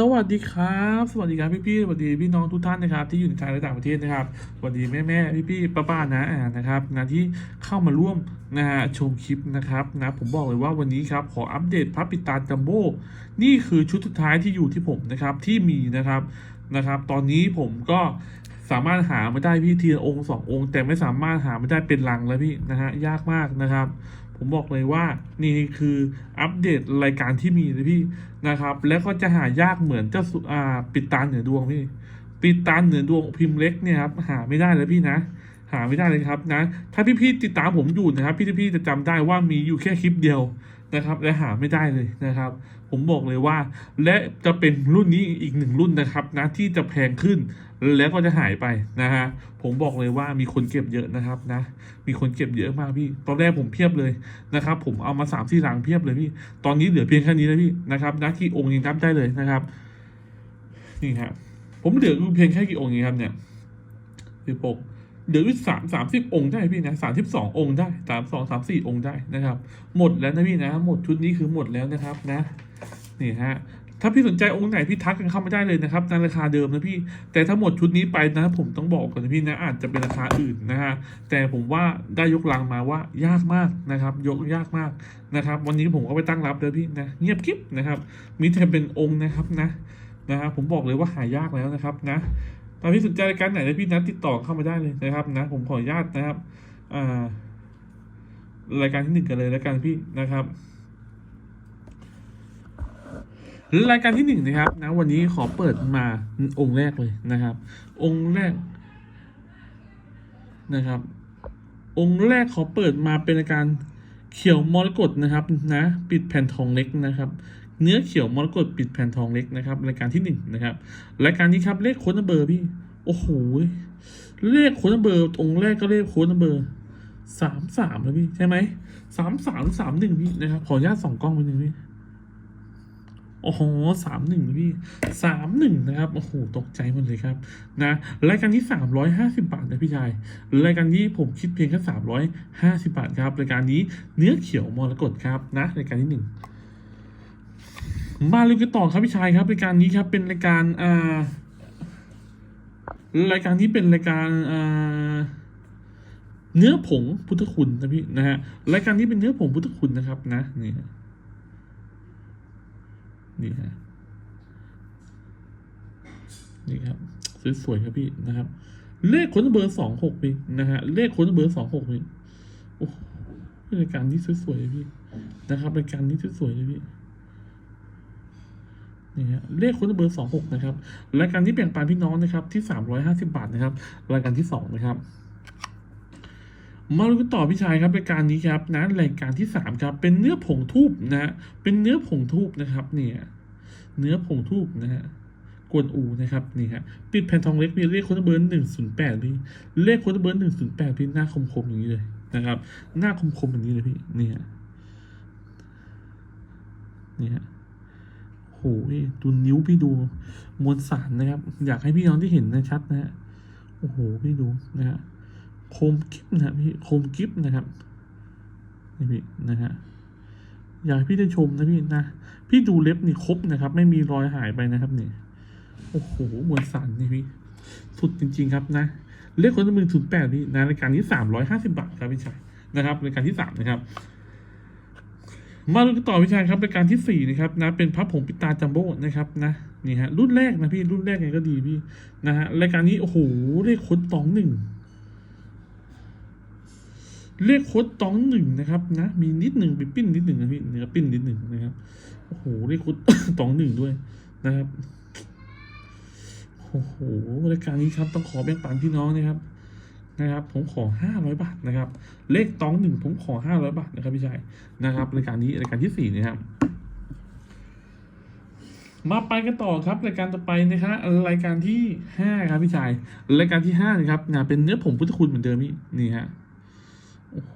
สวัสดีครับ สวัสดีครับพี่พี่ๆสวัสดีพี่น้องทุกท่านนะครับ ที่อยู่ในไทยและต่างประเทศนะครับสวัสดีแม่แม่พี่พี่ป้าป้าๆนะนะครับนะที่เข้ามาร่วมนะฮะชมคลิปนะครับนะผมบอกเลยว่าวันนี้ครับขออัปเดตพระปิตาจัมโบ้นี่คือชุดสุดท้ายที่อยู่ที่ผมนะครับที่มีนะครับนะครับ ตอนนี้ผมก็สามารถหาไม่ได้พี่ทีละองค์สององค์ แต่ไม่สามารถหาไม่ได้เป็นลังแล้วพี่นะฮะยากมากนะครับ ผมบอกเลยว่านี่คืออัปเดตรายการที่มีนะพี่นะครับ แล้วก็จะหายากเหมือนเจ้าสุอ่าปิดตาเหนือดวงพี่ ปิดตาเหนือดวงพิมพ์เล็กเนี่ยครับหาไม่ได้เลยพี่นะ หาไม่ได้เลยครับนะ ถ้าพี่ๆติดตามผมอยู่นะครับ พี่ๆจะจำได้ว่ามีอยู่แค่คลิปเดียว นะครับและหาไม่ได้เลยนะครับ ผมบอกเลยว่า และจะเป็นรุ่นนี้อีกหนึ่งรุ่นนะครับนะที่จะแพงขึ้น แล้วก็จะหายไปนะฮะผมบอกเลยว่ามีคนเก็บเยอะนะครับนะ มีคนเก็บเยอะมากพี่ ตอนแรกผมเพียบเลยนะครับ ผมเอามาสามสี่หลังเพียบเลยพี่ ตอนนี้เหลือเพียงแค่นี้แล้วพี่นะครับนะที่องค์ยังนับได้เลยนะครับ นี่ครับผมเหลือเพียงแค่กี่องค์เองครับเนี่ยสิบหก เหลืออยู่สามสามสิบองค์ได้พี่นะสามสิบสององค์ได้สามสองสามสี่องค์ได้นะครับ หมดแล้วนะพี่นะ หมดชุดนี้คือหมดแล้วนะครับนะนี่ฮะถ้าพี่สนใจองค์ไหนพี่ทักกันเข้ามาได้เลยนะครับในราคาเดิมนะพี่ แต่ถ้าหมดชุดนี้ไปนะ ผมต้องบอกก่อนนะพี่นะอาจจะเป็นราคาอื่นนะฮะแต่ผมว่าได้ยกลังมาว่ายากมากนะครับ ยกยากมากนะครับ วันนี้ผมก็ไปตั้งรับเลยพี่นะเงียบกริบนะครับ มีแต่เป็นองค์นะครับนะนะครับผมบอกเลยว่าหายากแล้วนะครับนะ ถ้าพี่สนใจรายการไหนนะพี่นะติดต่อเข้ามาได้เลยนะครับนะ ผมขออนุญาตนะครับอ่ารายการที่หนึ่งกันเลยแล้วกันพี่นะครับรายการที่หนึ่งนะครับนะวันนี้ขอเปิดมาองค์แรกเลยนะครับ องค์แรกนะครับ องค์แรกขอเปิดมาเป็นรายการเขียวมรกตนะครับนะ ปิดแผ่นทองเล็กนะครับ เนื้อเขียวมรกตปิดแผ่นทองเล็กนะครับรายการที่หนึ่งนะครับรายการนี้ครับเลขโค้ดนัมเบอร์พี่โอ้โหเลขโค้ดนัมเบอร์องค์แรกก็เลขโค้ดนัมเบอร์สามสามนะพี่ใช่ไหมสามสามสามหนึ่งพี่นะครับขออนุญาตส่องกล้องไปหนึ่งพี่โอ้โหสามหนึ่งพี่สามหนึ่งนะครับโอ้โหตกใจหมดเลยครับนะรายการที่สามร้อยห้าสิบาทนะพี่ชายรายการนี้ผมคิดเพียงแค่สามร้อยห้าสิบาทครับรายการนี้เนื้อเขียวมรกตครับนะรายการที่หนึ่ง มาเลยกันต่อครับพี่ชายครับรายการนี้ครับเป็นรายการอ่ารายการนี้เป็นรายการอ่าเนื้อผงพุทธคุณนะพี่นะฮะรายการนี้เป็นเนื้อผงพุทธคุณนะครับนะนี่ฮะนี่ฮะนี่ครับสวยๆครับพี่นะครับ เลขค้นเบอร์สองหกพี่นะฮะเลขค้นเบอร์สองหกพี่โอ้รายการนี้สวยๆเลยพี่นะครับรายการนี้สวยๆเลยพี่ นี่ฮะเลขคนเบอร์สองหกนะครับรายการที่แบ่งปันพี่น้องนะครับที่สามร้อยห้าสิบาทนะครับรายการที่สองนะครับมาดูกันต่อพี่ชายครับรายการนี้ครับนะรายการที่สามครับ เป็นเนื้อผงทูบนะฮะเป็นเนื้อผงทูบนะครับ เนี่ย เนื้อผงทูบนะฮะกวนอูนะครับนี่ฮะปิดแผ่นทองเล็กมีเลขค้ดเบอร์หนึ่งศูนย์แปดพี่เลขค้ดเบอร์หนึ่งศูนย์แปดพี่หน้าคมๆอย่างนี้เลยนะครับ หน้าคมๆอย่างนี้เลยพี่นี่ฮะนี่ฮะ โหดูนิ้วพี่ดูมวลสารนะครับ อยากให้พี่น้องที่เห็นนะชัดนะฮะโอ้โหพี่ดูนะฮะโคมกิฟนะฮะพี่โคมกิฟนะครับนี่พี่นะฮะอยากพี่ได้ชมนะพี่นะพี่ดูเล็บนี่ครบนะครับ ไม่มีรอยหายไปนะครับนี่โอ้โหมวลสารนี่พี่สุดจริง ๆ ครับนะเลขคนละหมื่นศูนย์แปดพี่นะรายการที่สามร้อยห้าสิบาทครับพี่ชายนะครับรายการที่สามนะครับ มาดูกันต่อพี่ชาครับรายการที่สี่นะครับนะเป็นพับผงปิตาจัมโบ้นะครับนะนี่ฮะรุ่นแรกนะพี่รุ่นแรกไงก็ดีพี่นะฮะรายการนี้โอ้โหเลขคนตองหนึ่งเลขค้ดตองหนึ่งนะครับนะมีนิดหนึ่งไปปิ้นนิดหนึ่งนะพี่เนื้อปิ้นนิดหนึ่งนะครับโอ้โหเลขค้ดตองหนึ่งด้วยนะครับโอ้โหรายการนี้ครับต้องขอแบ่งปันพี่น้องนะครับ นะครับผมขอห้าร้อยบาทนะครับ เลขตองหนึ่งผมขอห้าร้อยบาทนะครับพี่ชายนะครับรายการนี้รายการที่สี่นะครับมาไปกันต่อครับรายการต่อไปนะครับรายการที่ห้าครับพี่ชายรายการที่ห้านะครับงานเป็นเนื้อผงพุทธคุณเหมือนเดิมพี่นี่ฮะโอ้โห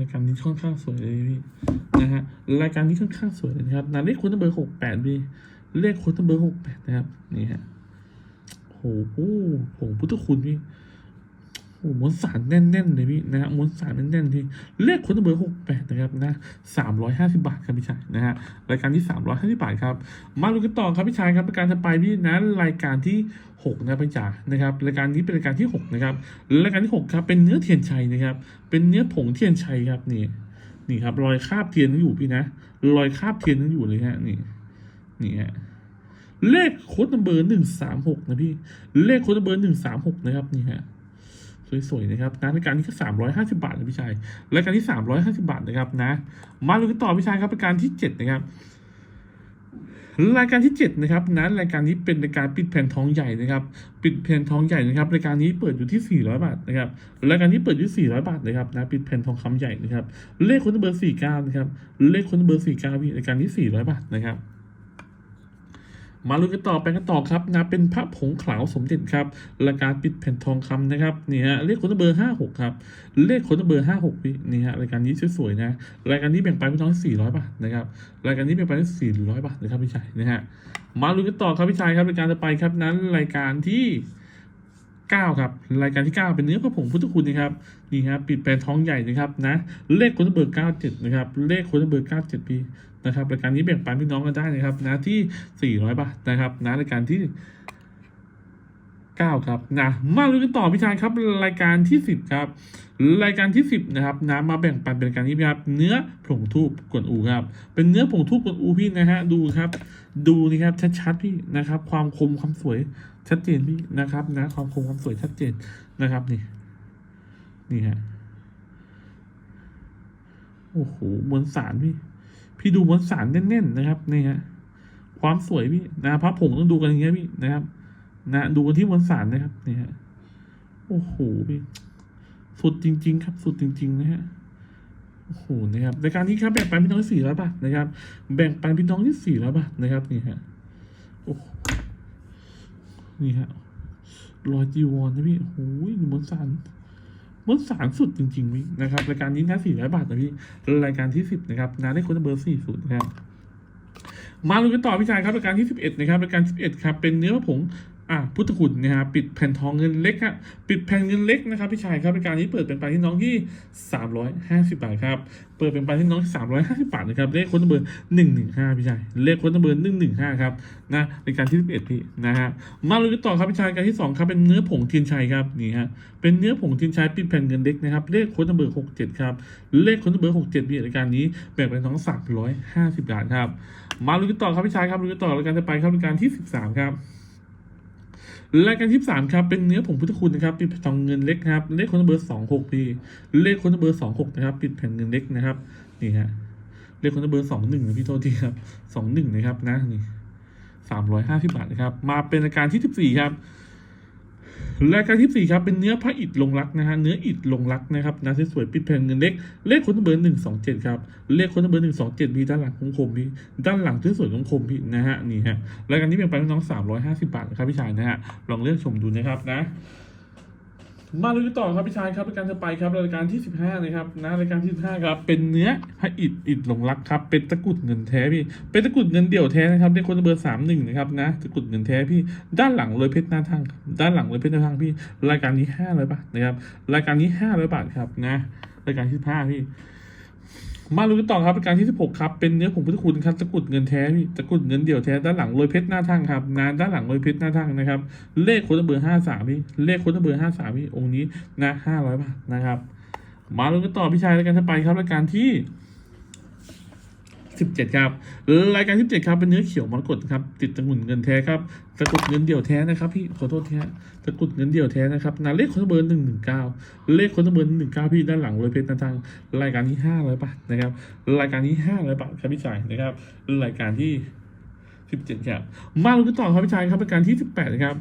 รายการนี้ค่อนข้างสวยเลยพี่นะฮะรายการนี้ค่อนข้างสวยนะครับนะเลขโค้ดเบอร์หกแปดพี่เลขโค้ดเบอร์หกแปดนะครับนี่ฮะโอ้โหผงพุทธคุณพี่ โอ้โหมวลสารแน่นๆเลยพี่นะฮะมวลสารแน่นๆที่เลขคนเบอร์หกแปดนะครับนะสามร้อยห้าสิบาทครับพี่ชายนะฮะรายการที่สามร้อยห้าสิบาทครับมาดูกันต่อครับพี่ชายครับรายการถัดไปพี่นะรายการที่หกนะพี่จ๋านะครับรายการนี้เป็นรายการที่หกนะครับรายการที่หกครับเป็นเนื้อเทียนชัยนะครับ เป็นเนื้อผงเทียนชัยครับนี่นี่ครับรอยคาบเทียนยังอยู่พี่นะรอยคาบเทียนยังอยู่เลยฮะนี่นี่ฮะเลขโค้ดเบอร์หนึ่งสามหกนะพี่เลขโค้ดเบอร์หนึ่งสามหกนะครับนี่ฮะ สวยๆนะครับนะรายการนี้ก็สามร้อยห้าสิบาทนะพี่ชายรายการที่สามร้อยห้าสิบาทนะครับนะ มาดูกันต่อพี่ชายครับรายการที่เจ็ดนะครับรายการที่เจ็ดนะครับนะรายการนี้เป็นรายการปิดแผ่นทองใหญ่นะครับ ปิดแผ่นทองใหญ่นะครับ รายการนี้เปิดอยู่ที่สี่ร้อยบาทนะครับรายการนี้เปิดอยู่สี่ร้อยบาทนะครับนะปิดแผ่นทองคำใหญ่นะครับ เลขคนเบอร์สี่เก้านะครับ เลขคนเบอร์สี่เก้าพี่รายการนี้สี่ร้อยบาทนะครับ มาลุ้นกันต่อไปกันต่อครับนะเป็นพระผงขาวสมเด็จครับรายการปิดแผ่นทองคำนะครับนี่ฮะเลขคนเบอร์ห้าหกครับเลขคนเบอร์ห้าหกนี่ฮะรายการนี้สวยๆนะรายการนี้แบ่งไปพี่น้องสี่ร้อยบาทนะครับรายการนี้แบ่งไปสี่ร้อยบาทนะครับพี่ชายนะฮะมาลุ้นกันต่อครับพี่ชายครับรายการต่อไปครับนั้นรายการที่ เก้าครับรายการที่เก้าเป็นเนื้อพระผงพุทธคุณนะครับนี่ครับปิดแปลนท้องใหญ่นะครับนะเลขคนเบอร์เก้าเจ็ดนะครับเลขคนเบอร์เก้าเจ็ดปีนะครับรายการนี้แบ่งปันพี่น้องกันได้นะครับนะที่สี่ร้อยบาทนะครับนะรายการที่ เก้าครับนะมาลุ้นกันต่อพี่ชายครับ รายการที่สิบครับ รายการที่สิบนะครับนะมาแบ่งปันเป็นการนี้ครับ เนื้อผงทูบกวนอูครับ เป็นเนื้อผงทูบกวนอูพี่นะฮะดูครับ ดูนี่ครับชัดๆพี่นะครับ ความคมความสวยชัดเจนพี่นะครับนะความคมความสวยชัดเจนนะครับนี่นี่ฮะโอ้โหมวลสารพี่ พี่ดูมวลสารแน่นๆนะครับนี่ฮะความสวยพี่นะพระผงต้องดูกันอย่างเงี้ยพี่นะครับ นะดูกันที่มวลสารนะครับนี่ฮะโอ้โหพี่สุดจริง ๆ ครับ สุดจริง ๆ นะฮะโอ้โหนะครับรายการนี้ครับแบ่งปันพี่น้องสี่ร้อยบาทนะครับ แบ่งปันพี่น้องที่สี่ร้อยบาทนะครับนี่ฮะโอ้โหนี่ฮะรอยจีวรนะพี่โอ้โหมวลสารมวลสารสุดจริงๆพี่นะครับรายการนี้นะสี่ร้อยบาทนะพี่รายการที่สิบนะครับนาได้คนเบอร์สี่ศูนย์นะครับมาลุ้นกันต่อพี่ชายครับรายการที่สิบเอ็ดนะครับรายการสิบเอ็ดครับ เป็นเนื้อผง อ่าพุทธคุณนะครับปิดแผ่นทองเงินเล็กครับปิดแผ่นเงินเล็กนะครับพี่ชายครับรายการนี้เปิดเป็นไปที่น้องที่สามร้อยห้าสิบบาทครับเปิดเป็นไปที่น้องที่สามร้อยห้าสิบบาทนะครับเลขคนเบอร์หนึ่งหนึ่งห้าพี่ชายเลขคนเบอร์หนึ่งหนึ่งห้าครับนะรายการที่สิบเอ็ดพี่นะฮะมาลุ้นกันต่อครับพี่ชายการที่สองครับเป็นเนื้อผงเทียนชัยครับนี่ฮะเป็นเนื้อผงเทียนชัยปิดแผ่นเงินเล็กนะครับเลขคนเบอร์หกเจ็ดครับเลขคนเบอร์หกเจ็ดพี่รายการนี้แบ่งเป็นน้องสามร้อยห้าสิบาทครับมาลุ้นกันต่อครับพี่ชายครับลุ้นกันต่อรายการจะไปครับรายการที่สิบสามครับ รายการที่สามครับเป็นเนื้อผงพุทธคุณนะครับปิดแผ่นทองเงินเล็กครับเลขคนเบอร์สองหกพี่เลขคนเบอร์สองหกนะครับปิดแผ่นเงินเล็กนะครับนี่ฮะเลขคนเบอร์สองหนึ่งนะพี่โทษทีครับสองหนึ่งนะครับนะนี่สามร้อยห้าสิบาทนะครับมาเป็นรายการที่สิบสี่ครับ รายการที่สี่ครับเป็นเนื้อพระอิฐลงรักนะฮะเนื้ออิฐลงรักนะครับนะสวยปิดแผงเงินเล็กเลขคนเบอร์หนึ่งสองเจ็ดครับเลขคนเบอร์หนึ่งสองเจ็ดมีด้านหลังคมๆพี่ด้านหลังสวยๆคมๆพี่นะฮะนี่ฮะรายการนี้เป็นไปน้องสามร้อยห้าสิบาทนะครับพี่ชายนะฮะลองเลือกชมดูนะครับนะ มาเลยต่อครับพี่ชายครับรายการจะไปครับรายการที่สิบห้านะครับนะรายการที่สิบห้าครับเป็นเนื้อพระอิฐอิฐหลงรักครับเป็นตะกุดเงินแท้พี่เป็นตะกุดเงินเดี่ยวแท้นะครับเลขคนเบอร์สามหนึ่งนะครับนะตะกุดเงินแท้พี่ด้านหลังเลยเพชรหน้าทั้งด้านหลังเลยเพชรหน้าทั้งพี่ รายการนี้ห้าร้อยบาทนะครับรายการนี้ห้าร้อยบาทครับนะรายการที่สิบห้าพี่ มาลุ้นกันต่อครับรายการที่สิบหกครับ เป็นเนื้อผงพุทธคุณครับตะกุดเงินแท้ตะกุดเงินเดี่ยวแท้ด้านหลังรอยเพชรหน้าทั้งครับนานด้านหลังรอยเพชรหน้าทั้งนะครับ เลขคนเบอร์ห้าสามพี่เลขคนเบอร์ห้าสามพี่องค์นี้นะห้าร้อยบาทนะครับ มาลุ้นกันต่อพี่ชายรายการถ้าไปครับรายการที่ สิบเจ็ดครับ รายการที่เจ็ดครับเป็นเนื้อเขียวมรกตครับติดตะกุดเงินแท้ครับตะกรุดเงินเดี่ยวแท้นะครับพี่ขอโทษทีฮะตะกรุดเงินเดี่ยวแท้นะครับนะเลขค้ดเบอร์หนึ่งหนึ่งเก้าเลขค้ดเบอร์หนึ่งเก้าพี่ด้านหลังโรยเพชรนาทั้งรายการนี้ห้าร้อยบาทนะครับรายการนี้ห้าร้อยบาทครับพี่ชายนะครับรายการที่สิบเจ็ดครับ มาลุ้นกันต่อครับพี่ชายครับรายการที่สิบแปดนะครับ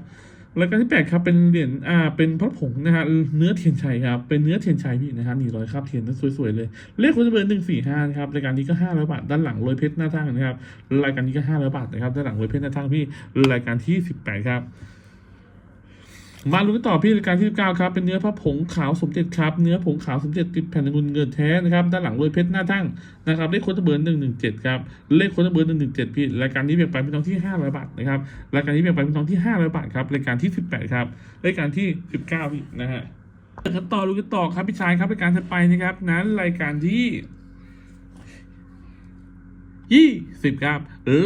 รายการที่แปดครับเป็นเหรียญอ่าเป็นพระผงนะฮะเนื้อเทียนชัยครับเป็นเนื้อเทียนชัยพี่นะฮะนี่ร้อยคราบเทียนนั้นสวยๆเลยเลขคุณจะเบอร์หนึ่งสี่ห้าครับรายการนี้ก็ห้าร้อยบาทด้านหลังรอยเพชรหน้าทั้งนะครับรายการนี้ก็ห้าร้อยบาทนะครับด้านหลังรอยเพชรหน้าทั้งพี่รายการที่สิบแปดครับ มาลุ้นกันต่อพี่รายการที่19ครับเป็นเนื้อพระผงขาวสมเด็จครับเนื้อผงขาวสมเด็จติดแผ่นเงินเงินแท้นะครับด้านหลังโรยเพชรหน้าทั้งนะครับเลขโค้ดเบอร์หนึ่งหนึ่งเจ็ดครับเลขโค้ดเบอร์หนึ่งหนึ่งเจ็ดพี่รายการนี้แบ่งไปเป็นท้องที่ห้าร้อยบาทนะครับรายการนี้แบ่งไปเป็นท้องที่ห้าร้อยบาทครับรายการที่สิบแปดครับรายการที่สิบเก้าพี่นะฮะกันต่อดูกันต่อครับพี่ชายครับรายการถัดไปนะครับนั้นรายการที่ยี่สิบครับ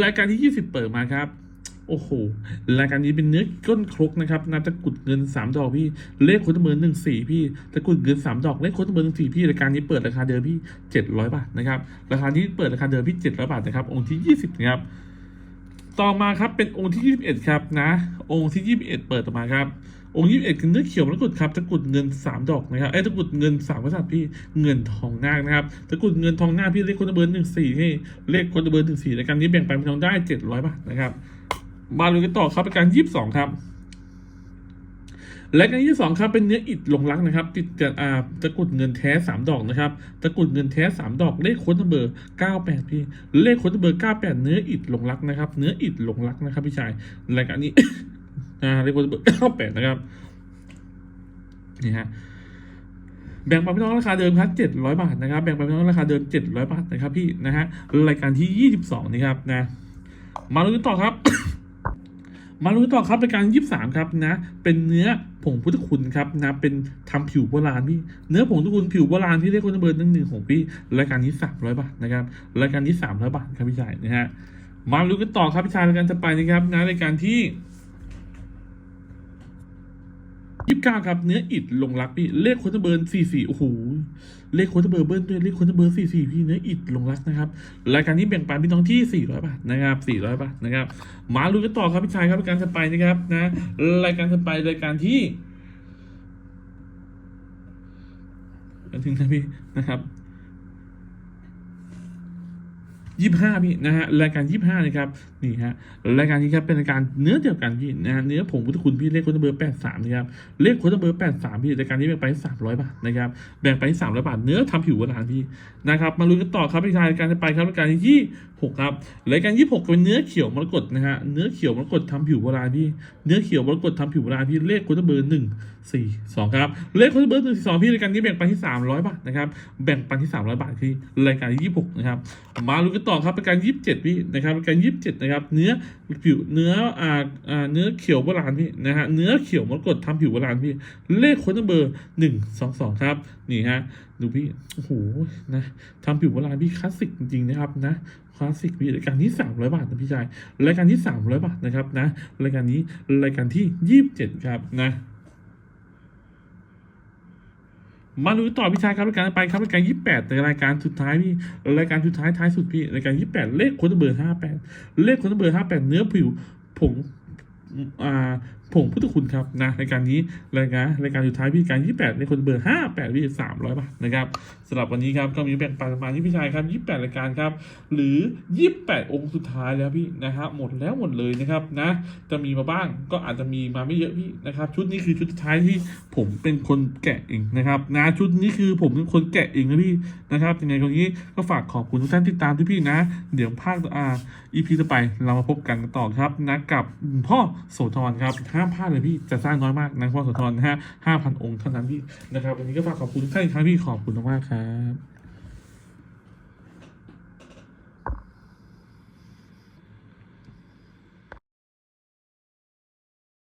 รายการที่ยี่สิบเปิดมาครับ โอ้โหรายการนี้เป็นเนื้อก้นครกนะครับนาตะกุดเงินสามดอกพี่ เลขคนตะเบิร์หนึ่งสี่พี่ตะกุดเงินสามดอกเลขคนตะเบิร์หนึ่งสี่พี่รายการนี้เปิดราคาเดิมพี่เจ็ดร้อยบาทนะครับราคานี้เปิดราคาเดิมพี่เจ็ดร้อยบาทนะครับ องค์ที่ยี่สิบนะครับต่อมาครับเป็นองค์ที่ยี่สิบเอ็ดครับนะ องค์ที่ยี่สิบเอ็ดเปิดออกมาครับองค์ยี่สิบเอ็ดคือเนื้อเขียวมรกตครับตะกุดเงินสามดอกนะครับไอ้ตะกุดเงินสามกษัตริย์พี่เงินทองนาคนะครับตะกุดเงินทองนาคพี่เลขคนตะเบิร์หนึ่งสี่พี่เลขคนตะเบิร์หนึ่งสี่รายการนี้แบ่งปันเป็นทองได้เจ็ดร้อยบาทนะครับ มาดูกันต่อครับเป็นการยี่สิบสองครับ และการยี่สิบสองครับเป็นเนื้ออิฐลงรักนะครับ ติดกับอ่าตะกุดเงินแท้สามดอกนะครับตะกุดเงินแท้สามดอกเลขค้ดเบอร์เก้าแปดพี่เลขค้ดเบอร์เก้าแปดเนื้ออิฐลงรักนะครับ เนื้ออิฐลงรักนะครับ พี่ชายรายการนี้อ่าเลขค้ดเบอร์เก้าแปดนะครับนี่ฮะแบ่งปันพี่น้องราคาเดิมครับเจ็ดร้อยบาทนะครับ แบ่งปันพี่น้องราคาเดิมเจ็ดร้อยบาทนะครับพี่นะฮะรายการที่ยี่สิบสองนี่ครับนะ มาลุ้นต่อครับ มาลุ้นต่อครับรายการยี่สามครับนะ เป็นเนื้อผงพุทธคุณครับนะเป็นทำผิวโบราณพี่ เนื้อผงพุทธคุณผิวโบราณที่เรียกว่าเบอร์หนึ่งหนึ่งของพี่รายการนี้สามร้อยบาทนะครับรายการนี้สามร้อยบาทครับพี่ชายนะฮะมาลุ้นกันต่อครับพี่ชายรายการจะไปนะครับนะรายการที่ ยี่สิบเก้าครับ เนื้ออิดลงรักพี่ เลขโคตรเบิร์นสี่สี่โอ้โห เลขโคตรเบิร์นเบิ้ลด้วย เลขโคตรเบิร์นสี่สี่พี่เนื้ออิดลงรักนะครับ รายการนี้แบ่งปันพี่น้องที่สี่ร้อยบาทนะครับสี่ร้อยบาทนะครับ มาลุ้นกันต่อครับพี่ชายครับรายการถัดไปนะครับนะ รายการถัดไปรายการที่กันถึงนะพี่นะครับ ยี่ห้าพี่นะฮะรายการยี่ห้านะครับนี่ฮะรายการนี้ครับเป็นรายการเนื้อเดียวกันพี่นะฮะเนื้อผงพุทธคุณพี่เลขโค้ดเบอร์แปดสามนะครับเลขโค้ดเบอร์แปดสามพี่รายการนี้แบ่งไปสามร้อยบาทนะครับแบ่งไปสามร้อยบาทเนื้อทำผิวหวานพี่นะครับมาลุ้นกันต่อครับพี่ชายรายการจะไปครับรายการที่ ยี่หกครับรายการยี่หกเป็นเนื้อเขียวมรกตนะฮะ เนื้อเขียวมรกตทำผิวโบราณพี่ เนื้อเขียวมรกตทำผิวโบราณพี่ เลขค้ดเบอร์หนึ่งสี่สองครับ เลขค้ดเบอร์หนึ่งสี่สองพี่รายการนี้แบ่งไปที่สามร้อยบาทนะครับ แบ่งปันที่สามร้อยบาทที่รายการที่ยี่หกนะครับ มาลุ้นกันต่อครับเป็นการยี่สิบเจ็ดพี่นะครับเป็นการยี่สิบเจ็ดนะครับ เนื้อผิวเนื้ออ่าอ่าเนื้อเขียวโบราณพี่นะฮะ เนื้อเขียวมรกตทำผิวโบราณพี่ เลขคนเบอร์หนึ่งสองสองครับ นี่ฮะ ดูพี่ โอ้โห นะทำผิวโบราณพี่คลาสสิกจริงๆนะครับนะ ลาสสิกพี่รายการที่สามร้อยบาทนะพี่ชายรายการที่สามร้อยบาทนะครับนะรายการนี้รายการที่ยี่สิบเจ็ดครับนะมาดูต่อพี่ชายครับรายการไปครับรายการยี่แปดในรายการสุดท้ายพี่รายการสุดท้ายท้ายสุดพี่รายการยี่แปดเลขค้ดเบอร์ห้าแปดเลขค้ดเบอร์ห้าแปดเนื้อผิวผงอ่า ผงพุทธคุณครับนะรายการนี้รายการรายการสุดท้ายพี่การยี่แปดในคนเบอร์ห้าแปดพี่สามร้อยบาทนะครับสำหรับวันนี้ครับก็มีแบ่งปันประมาณที่พี่ชายครับยี่แปดรายการครับ หรือยี่แปดองค์สุดท้ายแล้วพี่นะครับหมดแล้วหมดเลยนะครับนะจะมีมาบ้างก็อาจจะมีมาไม่เยอะพี่นะครับ ชุดนี้คือชุดสุดท้ายที่ผมเป็นคนแกะเองนะครับนะชุดนี้คือผมเป็นคนแกะเองนะพี่นะครับยังไงตรงนี้ก็ฝากขอบคุณทุกท่านที่ตามที่พี่นะ เดี๋ยวภาคอ่าอีพีต่อไปเรามาพบกันต่อครับนะกับพ่อโสธรครับห้ามพลาดเลยพี่จะสร้างน้อยมากนะพ่อโสทรนะฮะห้าพันองค์เท่านั้นพี่นะครับวันนี้ก็ฝากขอบคุณท่านอีกครั้งพี่ขอบคุณมากๆครับ